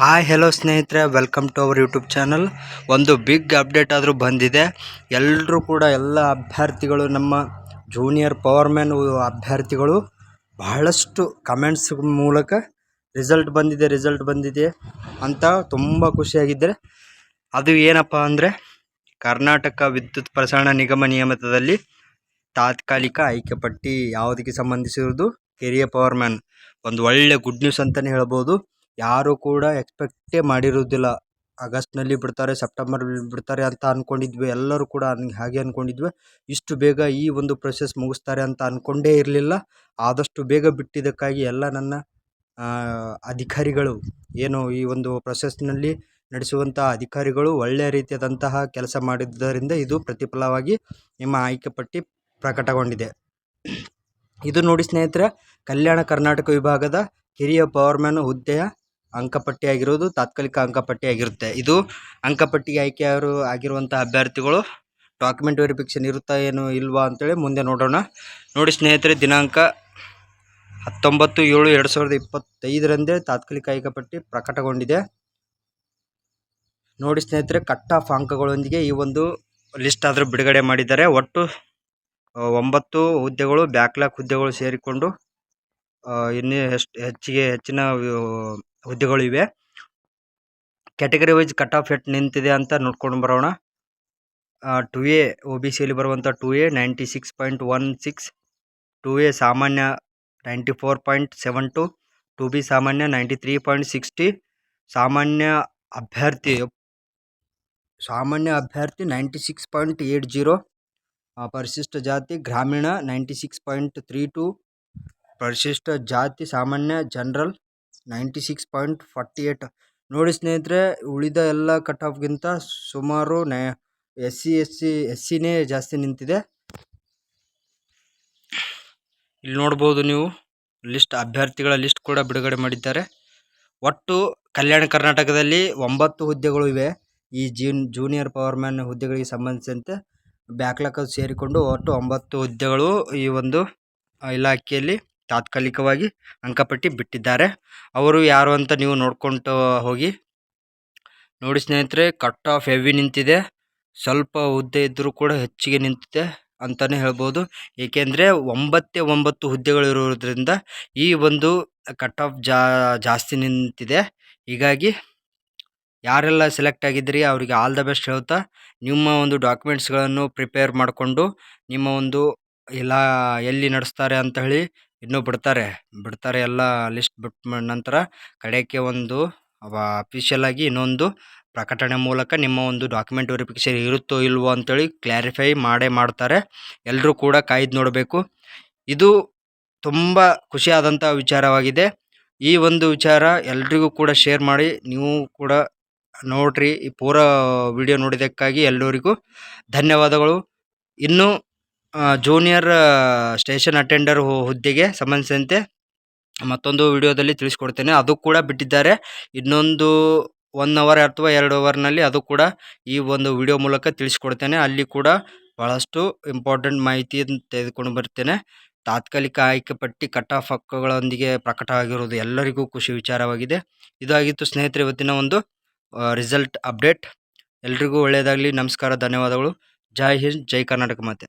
Hi hello ಸ್ನೇಹಿತರೆ welcome to our YouTube channel ಒಂದು big update ಆದರೂ ಬಂದಿದೆ. ಎಲ್ಲರೂ ಕೂಡ ಎಲ್ಲ ಅಭ್ಯರ್ಥಿಗಳು, ನಮ್ಮ ಜೂನಿಯರ್ ಪವರ್ಮ್ಯಾನ್ ಅಭ್ಯರ್ಥಿಗಳು ಬಹಳಷ್ಟು ಕಮೆಂಟ್ಸ್ ಮೂಲಕ ರಿಸಲ್ಟ್ ಬಂದಿದೆ ರಿಸಲ್ಟ್ ಬಂದಿದೆ ಅಂತ ತುಂಬ ಖುಷಿಯಾಗಿದ್ದರೆ. ಅದು ಏನಪ್ಪ ಅಂದರೆ, ಕರ್ನಾಟಕ ವಿದ್ಯುತ್ ಪ್ರಸರಣ ನಿಗಮ ನಿಯಮಿತದಲ್ಲಿ ತಾತ್ಕಾಲಿಕ ಆಯ್ಕೆ ಪಟ್ಟಿ ಯಾವುದಕ್ಕೆ ಸಂಬಂಧಿಸಿರುವುದು? ಪವರ್ ಪವರ್ಮ್ಯಾನ್ ಒಂದು ಒಳ್ಳೆ ಗುಡ್ ನ್ಯೂಸ್ ಅಂತಲೇ ಹೇಳ್ಬೋದು. ಯಾರು ಕೂಡ ಎಕ್ಸ್ಪೆಕ್ಟೇ ಮಾಡಿರುವುದಿಲ್ಲ ಆಗಸ್ಟ್ನಲ್ಲಿ ಬಿಡ್ತಾರೆ ಸೆಪ್ಟೆಂಬರ್ ಬಿಡ್ತಾರೆ ಅಂತ ಅಂದ್ಕೊಂಡಿದ್ವಿ ಎಲ್ಲರೂ ಕೂಡ ಹಂಗೆ ಹಾಗೆ ಅಂದ್ಕೊಂಡಿದ್ವಿ ಇಷ್ಟು ಬೇಗ ಈ ಒಂದು ಪ್ರೊಸೆಸ್ ಮುಗಿಸ್ತಾರೆ ಅಂತ ಅಂದ್ಕೊಂಡೇ ಇರಲಿಲ್ಲ. ಆದಷ್ಟು ಬೇಗ ಬಿಟ್ಟಿದ್ದಕ್ಕಾಗಿ ಎಲ್ಲ ನನ್ನ ಅಧಿಕಾರಿಗಳು, ಏನು ಈ ಒಂದು ಪ್ರೊಸೆಸ್ನಲ್ಲಿ ನಡೆಸುವಂಥ ಅಧಿಕಾರಿಗಳು ಒಳ್ಳೆಯ ರೀತಿಯಾದಂತಹ ಕೆಲಸ ಮಾಡಿದ್ದರಿಂದ ಇದು ಪ್ರತಿಫಲವಾಗಿ ನಿಮ್ಮ ಆಯ್ಕೆ ಪಟ್ಟಿ ಪ್ರಕಟಗೊಂಡಿದೆ. ಇದು ನೋಡಿ ಸ್ನೇಹಿತರೆ, ಕಲ್ಯಾಣ ಕರ್ನಾಟಕ ವಿಭಾಗದ ಹಿರಿಯ ಪವರ್ಮ್ಯಾನ್ ಹುದ್ದೆಯ ಅಂಕಪಟ್ಟಿ ಆಗಿರೋದು ತಾತ್ಕಾಲಿಕ ಅಂಕಪಟ್ಟಿ ಆಗಿರುತ್ತೆ. ಇದು ಅಂಕಪಟ್ಟಿಗೆ ಅವರು ಆಗಿರುವಂಥ ಅಭ್ಯರ್ಥಿಗಳು ಡಾಕ್ಯುಮೆಂಟ್ ವೆರಿಫಿಕೇಷನ್ ಇರುತ್ತಾ ಏನು ಇಲ್ವಾ ಅಂತೇಳಿ ಮುಂದೆ ನೋಡೋಣ. ನೋಡಿ ಸ್ನೇಹಿತರೆ, ದಿನಾಂಕ ಹತ್ತೊಂಬತ್ತು ಏಳು ಎರಡು ಸಾವಿರದ ಇಪ್ಪತ್ತೈದರಂದೇ ತಾತ್ಕಾಲಿಕ ಅಂಕಪಟ್ಟಿ ಪ್ರಕಟಗೊಂಡಿದೆ. ನೋಡಿ ಸ್ನೇಹಿತರೆ ಕಟ್ ಆಫ್ ಅಂಕಗಳೊಂದಿಗೆ ಈ ಒಂದು ಲಿಸ್ಟ್ ಆದರೂ ಬಿಡುಗಡೆ ಮಾಡಿದ್ದಾರೆ. ಒಟ್ಟು ಒಂಬತ್ತು ಹುದ್ದೆಗಳು ಬ್ಯಾಕ್ಲಾಕ್ ಹುದ್ದೆಗಳು ಸೇರಿಕೊಂಡು ಇನ್ನೂ ಎಷ್ಟು ಹೆಚ್ಚಿಗೆ ಹೆಚ್ಚಿನ ಹುದ್ದೆಗಳು ಇವೆ. Category wise cut off at ನಿಂತಿದೆ ಅಂತ ನೋಡ್ಕೊಂಡು ಬರೋಣ. ಟು ಎ ಒ ಬಿ ಸಿಯಲ್ಲಿ ಬರುವಂಥ two A ninety six point one six two A ಸಾಮಾನ್ಯ ninety four point seven two two B ಸಾಮಾನ್ಯ ನೈಂಟಿ ತ್ರೀ ಪಾಯಿಂಟ್ ಸಿಕ್ಸ್ಟಿ ಸಾಮಾನ್ಯ ಅಭ್ಯರ್ಥಿ ಸಾಮಾನ್ಯ ಅಭ್ಯರ್ಥಿ ninety six point eight zero ಪರಿಶಿಷ್ಟ ಜಾತಿ ಗ್ರಾಮೀಣ ninety six point three two ಪರಿಶಿಷ್ಟ ಜಾತಿ ಸಾಮಾನ್ಯ general ninety six point forty eight ನೋಡಿ ಸ್ನೇಹಿತರೆ, ಉಳಿದ ಎಲ್ಲ ಕಟ್ ಆಫ್ಗಿಂತ ಸುಮಾರು ನ S C S C S ಸಿನೇ ಜಾಸ್ತಿ ನಿಂತಿದೆ. ಇಲ್ಲಿ ನೋಡ್ಬೋದು ನೀವು ಲಿಸ್ಟ್ ಅಭ್ಯರ್ಥಿಗಳ ಲಿಸ್ಟ್ ಕೂಡ ಬಿಡುಗಡೆ ಮಾಡಿದ್ದಾರೆ. ಒಟ್ಟು ಕಲ್ಯಾಣ ಕರ್ನಾಟಕದಲ್ಲಿ ಒಂಬತ್ತು ಹುದ್ದೆಗಳು ಇವೆ. ಈ ಜೂನ್ ಜೂನಿಯರ್ ಪವರ್ಮ್ಯಾನ್ ಹುದ್ದೆಗಳಿಗೆ ಸಂಬಂಧಿಸಿದಂತೆ ಬ್ಯಾಕ್ಲಾಕ್ ಸೇರಿಕೊಂಡು ಒಟ್ಟು ಒಂಬತ್ತು ಹುದ್ದೆಗಳು ಈ ಒಂದು ಇಲಾಖೆಯಲ್ಲಿ ತಾತ್ಕಾಲಿಕವಾಗಿ ಅಂಕಪಟ್ಟಿ ಬಿಟ್ಟಿದ್ದಾರೆ. ಅವರು ಯಾರು ಅಂತ ನೀವು ನೋಡ್ಕೊಂಡು ಹೋಗಿ. ನೋಡಿ ಸ್ನೇಹಿತರೆ ಕಟ್ ಆಫ್ ಹೆವಿ ನಿಂತಿದೆ. ಸ್ವಲ್ಪ ಹುದ್ದೆ ಇದ್ದರೂ ಕೂಡ ಹೆಚ್ಚಿಗೆ ನಿಂತಿದೆ ಅಂತಲೇ ಹೇಳ್ಬೋದು. ಏಕೆಂದರೆ ಒಂಬತ್ತೇ ಒಂಬತ್ತು ಹುದ್ದೆಗಳಿರೋದ್ರಿಂದ ಈ ಒಂದು ಕಟ್ ಆಫ್ ಜಾಸ್ತಿ ನಿಂತಿದೆ. ಹೀಗಾಗಿ ಯಾರೆಲ್ಲ ಸೆಲೆಕ್ಟ್ ಆಗಿದ್ದೀರಿ ಅವರಿಗೆ ಆಲ್ ದ ಬೆಸ್ಟ್ ಹೇಳ್ತಾ ನಿಮ್ಮ ಒಂದು ಡಾಕ್ಯುಮೆಂಟ್ಸ್ಗಳನ್ನು ಪ್ರಿಪೇರ್ ಮಾಡಿಕೊಂಡು ನಿಮ್ಮ ಒಂದು ಎಲ್ಲ ಎಲ್ಲಿ ನಡೆಸ್ತಾರೆ ಅಂತ ಹೇಳಿ ಇನ್ನೂ ಬಿಡ್ತಾರೆ. ಬಿಡ್ತಾರೆ ಎಲ್ಲ ಲಿಸ್ಟ್ ಬಿಟ್ಟ ನಂತರ ಕಡೆಗೆ ಒಂದು ಅಫಿಷಿಯಲ್ ಆಗಿ ಇನ್ನೊಂದು ಪ್ರಕಟಣೆ ಮೂಲಕ ನಿಮ್ಮ ಒಂದು ಡಾಕ್ಯುಮೆಂಟ್ ವೆರಿಫಿಕೇಶನ್ ಇರುತ್ತೋ ಇಲ್ವೋ ಅಂತೇಳಿ ಕ್ಲಾರಿಫೈ ಮಾಡೇ ಮಾಡ್ತಾರೆ. ಎಲ್ಲರೂ ಕೂಡ ಕಾಯ್ದು ನೋಡಬೇಕು. ಇದು ತುಂಬ ಖುಷಿಯಾದಂಥ ವಿಚಾರವಾಗಿದೆ. ಈ ಒಂದು ವಿಚಾರ ಎಲ್ರಿಗೂ ಕೂಡ ಶೇರ್ ಮಾಡಿ, ನೀವು ಕೂಡ ನೋಡ್ರಿ ಈ ಪೂರ ವಿಡಿಯೋ ನೋಡಿದ್ದಕ್ಕಾಗಿ ಎಲ್ಲರಿಗೂ ಧನ್ಯವಾದಗಳು. ಇನ್ನು ಜೂನಿಯರ್ ಸ್ಟೇಷನ್ ಅಟೆಂಡರ್ ಹುದ್ದೆಗೆ ಸಂಬಂಧಿಸಿದಂತೆ ಮತ್ತೊಂದು ವಿಡಿಯೋದಲ್ಲಿ ತಿಳಿಸ್ಕೊಡ್ತೇನೆ. ಅದು ಕೂಡ ಬಿಟ್ಟಿದ್ದಾರೆ. ಇನ್ನೊಂದು ಒನ್ ಅವರ್ ಅಥವಾ ಎರಡು ಅವರ್ನಲ್ಲಿ ಅದು ಕೂಡ ಈ ಒಂದು ವಿಡಿಯೋ ಮೂಲಕ ತಿಳಿಸ್ಕೊಡ್ತೇನೆ. ಅಲ್ಲಿ ಕೂಡ ಭಾಳಷ್ಟು ಇಂಪಾರ್ಟೆಂಟ್ ಮಾಹಿತಿಯನ್ನು ತೆಗೆದುಕೊಂಡು ಬರ್ತೇನೆ. ತಾತ್ಕಾಲಿಕ ಆಯ್ಕೆ ಪಟ್ಟಿ ಕಟ್ ಆಫ್ ಹಕ್ಕುಗಳೊಂದಿಗೆ ಪ್ರಕಟ ಆಗಿರುವುದು ಎಲ್ಲರಿಗೂ ಖುಷಿ ವಿಚಾರವಾಗಿದೆ. ಇದಾಗಿತ್ತು ಸ್ನೇಹಿತರೆ, ಇವತ್ತಿನ ಒಂದು ರಿಸಲ್ಟ್ ಅಪ್ಡೇಟ್ ಎಲ್ರಿಗೂ ಒಳ್ಳೆಯದಾಗಲಿ. ನಮಸ್ಕಾರ, ಧನ್ಯವಾದಗಳು. ಜೈ ಹಿಂದ್, ಜೈ ಕರ್ನಾಟಕ ಮಾತೆ.